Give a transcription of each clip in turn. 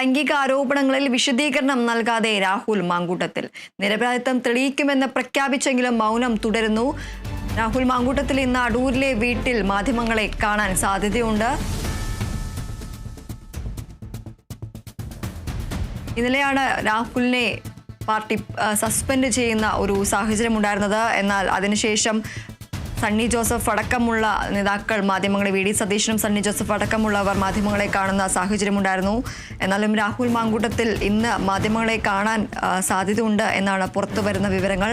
ലൈംഗിക ആരോപണങ്ങളിൽ വിശദീകരണം നൽകാതെ രാഹുൽ മാങ്കൂട്ടത്തിൽ. നിരപരാധിത്വം തെളിയിക്കുമെന്ന് പ്രഖ്യാപിച്ചെങ്കിലും മൗനം തുടരുന്നു. രാഹുൽ മാങ്കൂട്ടത്തിൽ ഇന്ന് അടൂരിലെ വീട്ടിൽ മാധ്യമങ്ങളെ കാണാൻ സാധ്യതയുണ്ട്. ഇന്നലെയാണ് രാഹുലിനെ പാർട്ടി സസ്പെൻഡ് ചെയ്യുന്ന ഒരു സാഹചര്യം ഉണ്ടായിരുന്നത് എന്നാൽ അതിനുശേഷം സണ്ണി ജോസഫ് അടക്കമുള്ള നേതാക്കൾ മാധ്യമങ്ങളെ വി ഡി സതീശനും സണ്ണി ജോസഫ് അടക്കമുള്ളവർ മാധ്യമങ്ങളെ കാണുന്ന സാഹചര്യമുണ്ടായിരുന്നു എന്നാലും രാഹുൽ മാങ്കൂട്ടത്തിൽ ഇന്ന് മാധ്യമങ്ങളെ കാണാൻ സാധ്യത സാധ്യതയുണ്ട് എന്നാണ് പുറത്തു വരുന്ന വിവരങ്ങൾ.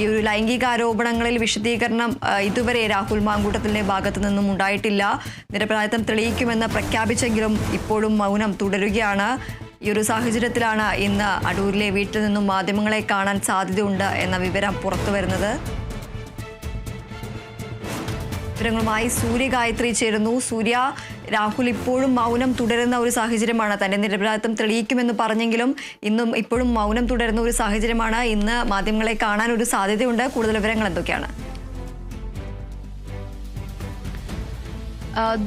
ഈ ഒരു ലൈംഗിക ആരോപണങ്ങളിൽ വിശദീകരണം ഇതുവരെ രാഹുൽ മാങ്കൂട്ടത്തിന്റെ ഭാഗത്തു നിന്നും ഉണ്ടായിട്ടില്ല. നിരപരാധിത്വം തെളിയിക്കുമെന്ന് പ്രഖ്യാപിച്ചെങ്കിലും ഇപ്പോഴും മൗനം തുടരുകയാണ്. ഈ ഒരു സാഹചര്യത്തിലാണ് ഇന്ന് അടൂരിലെ വീട്ടിൽ നിന്നും മാധ്യമങ്ങളെ കാണാൻ സാധ്യതയുണ്ട് എന്ന വിവരം പുറത്തു വരുന്നത്. വിവരങ്ങളുമായി സൂര്യ ഗായത്രി ചേരുന്നു. സൂര്യ രാഹുൽ ഇപ്പോഴും മൗനം തുടരുന്ന ഒരു സാഹചര്യമാണ്. തന്റെ നിരപരാധിത്വം തെളിയിക്കുമെന്ന് പറഞ്ഞെങ്കിലും ഇന്നും ഇപ്പോഴും മൗനം തുടരുന്ന ഒരു സാഹചര്യമാണ്. ഇന്ന് മാധ്യമങ്ങളെ കാണാൻ ഒരു സാധ്യതയുണ്ട്. കൂടുതൽ വിവരങ്ങൾ എന്തൊക്കെയാണ്?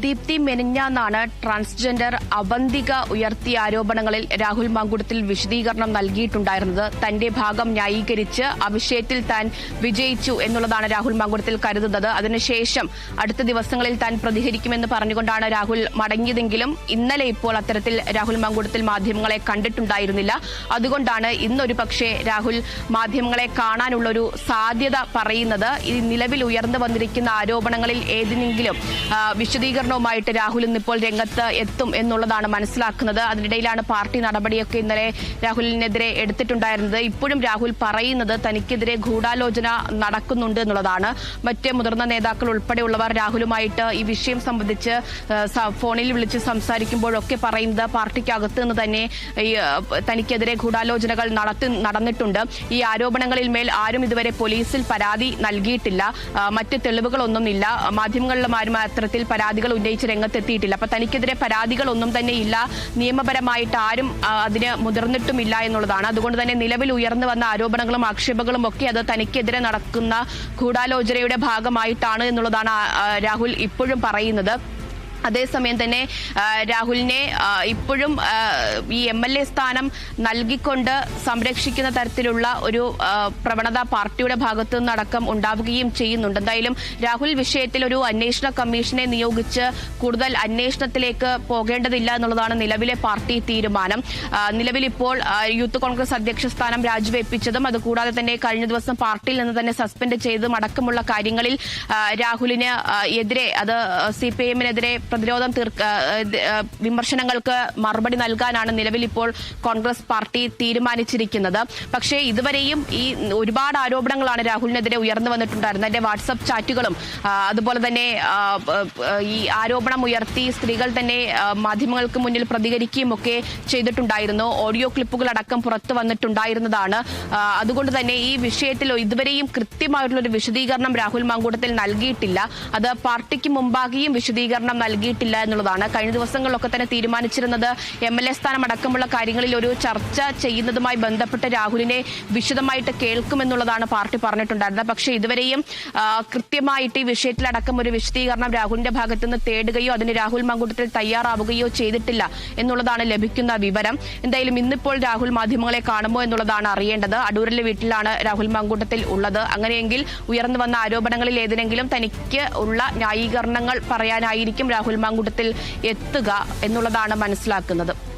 ദീപ്തി മെനിഞ്ഞാന്നാണ് ട്രാൻസ്ജെൻഡർ അബന്തിക ഉയർത്തിയ ആരോപണങ്ങളിൽ രാഹുൽ മാങ്കുടത്തിൽ വിശദീകരണം നൽകിയിട്ടുണ്ടായിരുന്നത്. തന്റെ ഭാഗം ന്യായീകരിച്ച് അവിഷയത്തിൽ താൻ വിജയിച്ചു എന്നുള്ളതാണ് രാഹുൽ മാങ്കുടത്തിൽ കരുതുന്നത്. അതിനുശേഷം അടുത്ത ദിവസങ്ങളിൽ താൻ പ്രതികരിക്കുമെന്ന് പറഞ്ഞുകൊണ്ടാണ് രാഹുൽ മടങ്ങിയതെങ്കിലും ഇന്നലെ ഇപ്പോൾ അത്തരത്തിൽ രാഹുൽ മാങ്കുടത്തിൽ മാധ്യമങ്ങളെ കണ്ടിട്ടുണ്ടായിരുന്നില്ല. അതുകൊണ്ടാണ് ഇന്നൊരു പക്ഷേ രാഹുൽ മാധ്യമങ്ങളെ കാണാനുള്ള ഒരു സാധ്യത പറയുന്നത്. ഈ നിലവിൽ ഉയർന്നു വന്നിരിക്കുന്ന ആരോപണങ്ങളിൽ ഏതിനെങ്കിലും ആ, വിശദീകരണവുമായിട്ട് രാഹുൽ ഇന്നിപ്പോൾ രംഗത്ത് എത്തും എന്നുള്ളതാണ് മനസ്സിലാക്കുന്നത്. അതിനിടയിലാണ് പാർട്ടി നടപടിയൊക്കെ ഇന്നലെ രാഹുലിനെതിരെ എടുത്തിട്ടുണ്ടായിരുന്നത്. ഇപ്പോഴും രാഹുൽ പറയുന്നത് തനിക്കെതിരെ ഗൂഢാലോചന നടക്കുന്നുണ്ട് എന്നുള്ളതാണ്. മറ്റ് മുതിർന്ന നേതാക്കൾ ഉൾപ്പെടെയുള്ളവർ രാഹുലുമായിട്ട് ഈ വിഷയം സംബന്ധിച്ച് ഫോണിൽ വിളിച്ച് സംസാരിക്കുമ്പോഴൊക്കെ പറയുന്നത് പാർട്ടിക്കകത്ത് നിന്ന് തന്നെ തനിക്കെതിരെ ഗൂഢാലോചനകൾ നടത്തി നടന്നിട്ടുണ്ട്. ഈ ആരോപണങ്ങളിൽ മേൽ ആരും ഇതുവരെ പോലീസിൽ പരാതി നൽകിയിട്ടില്ല. മറ്റ് തെളിവുകളൊന്നുമില്ല. മാധ്യമങ്ങളിലും ആരും അത്തരത്തിൽ പരാതികൾ ഉന്നയിച്ച് രംഗത്തെത്തിയിട്ടില്ല. അപ്പൊ തനിക്കെതിരെ പരാതികളൊന്നും തന്നെ ഇല്ല. നിയമപരമായിട്ട് ആരും അതിന് മുതിർന്നിട്ടുമില്ല എന്നുള്ളതാണ്. അതുകൊണ്ട് തന്നെ നിലവിൽ ഉയർന്നു വന്ന ആരോപണങ്ങളും ആക്ഷേപങ്ങളും ഒക്കെ അത് തനിക്കെതിരെ നടക്കുന്ന ഗൂഢാലോചനയുടെ ഭാഗമായിട്ടാണ് എന്നുള്ളതാണ് രാഹുൽ ഇപ്പോഴും പറയുന്നത്. അതേസമയം തന്നെ രാഹുലിനെ ഇപ്പോഴും ഈ എം എൽ എ സ്ഥാനം നൽകിക്കൊണ്ട് സംരക്ഷിക്കുന്ന തരത്തിലുള്ള ഒരു പ്രവണത പാർട്ടിയുടെ ഭാഗത്തു നിന്നടക്കം ഉണ്ടാവുകയും ചെയ്യുന്നുണ്ട്. എന്തായാലും രാഹുൽ വിഷയത്തിൽ ഒരു അന്വേഷണ കമ്മീഷനെ നിയോഗിച്ച് കൂടുതൽ അന്വേഷണത്തിലേക്ക് പോകേണ്ടതില്ല എന്നുള്ളതാണ് നിലവിലെ പാർട്ടി തീരുമാനം. നിലവിൽ ഇപ്പോൾ യൂത്ത് കോൺഗ്രസ് അധ്യക്ഷ സ്ഥാനം രാജിവെപ്പിച്ചതും അതുകൂടാതെ തന്നെ കഴിഞ്ഞ ദിവസം പാർട്ടിയിൽ നിന്ന് തന്നെ സസ്പെൻഡ് ചെയ്തതും അടക്കമുള്ള കാര്യങ്ങളിൽ രാഹുലിന് എതിരെ അത് സി പി എമ്മിനെതിരെ പ്രതിരോധം തീർക്ക വിമർശനങ്ങൾക്ക് മറുപടി നൽകാനാണ് നിലവിൽ ഇപ്പോൾ കോൺഗ്രസ് പാർട്ടി തീരുമാനിച്ചിരിക്കുന്നത്. പക്ഷേ ഇതുവരെയും ഈ ഒരുപാട് ആരോപണങ്ങളാണ് രാഹുലിനെതിരെ ഉയർന്നു വന്നിട്ടുണ്ടായിരുന്നത്. എന്റെ വാട്സപ്പ് ചാറ്റുകളും അതുപോലെ തന്നെ ഈ ആരോപണം ഉയർത്തി സ്ത്രീകൾ തന്നെ മാധ്യമങ്ങൾക്ക് മുന്നിൽ പ്രതികരിക്കുകയും ഒക്കെ ചെയ്തിട്ടുണ്ടായിരുന്നു. ഓഡിയോ ക്ലിപ്പുകൾ അടക്കം പുറത്തു വന്നിട്ടുണ്ടായിരുന്നതാണ്. അതുകൊണ്ട് തന്നെ ഈ വിഷയത്തിൽ ഇതുവരെയും കൃത്യമായിട്ടുള്ള ഒരു വിശദീകരണം രാഹുൽ മാങ്കൂട്ടത്തിൽ നൽകിയിട്ടില്ല. അത് പാർട്ടിക്ക് മുമ്പാകെയും വിശദീകരണം നൽകിയിട്ടില്ല എന്നുള്ളതാണ്. കഴിഞ്ഞ ദിവസങ്ങളിലൊക്കെ തന്നെ തീരുമാനിച്ചിരുന്നത് എം എൽ എ സ്ഥാനം അടക്കമുള്ള കാര്യങ്ങളിൽ ഒരു ചർച്ച ചെയ്യുന്നതുമായി ബന്ധപ്പെട്ട് രാഹുലിനെ വിശദമായിട്ട് കേൾക്കുമെന്നുള്ളതാണ് പാർട്ടി പറഞ്ഞിട്ടുണ്ടായിരുന്നത്. പക്ഷേ ഇതുവരെയും കൃത്യമായിട്ട് ഈ വിഷയത്തിലടക്കം ഒരു വിശദീകരണം രാഹുലിന്റെ ഭാഗത്തു നിന്ന് തേടുകയോ അതിന് രാഹുൽ മങ്കൂട്ടത്തിൽ തയ്യാറാവുകയോ ചെയ്തിട്ടില്ല എന്നുള്ളതാണ് ലഭിക്കുന്ന വിവരം. എന്തായാലും ഇന്നിപ്പോൾ രാഹുൽ മാധ്യമങ്ങളെ കാണുമോ എന്നുള്ളതാണ് അറിയേണ്ടത്. അടൂരിലെ വീട്ടിലാണ് രാഹുൽ മങ്കൂട്ടത്തിൽ ഉള്ളത്. അങ്ങനെയെങ്കിൽ ഉയർന്നു വന്ന ആരോപണങ്ങളിൽ ഏതിനെങ്കിലും തനിക്ക് ഉള്ള ന്യായീകരണങ്ങൾ പറയാനായിരിക്കും രാഹുൽ മാങ്കൂട്ടത്തിൽ എത്തുക എന്നുള്ളതാണ് മനസ്സിലാക്കുന്നത്.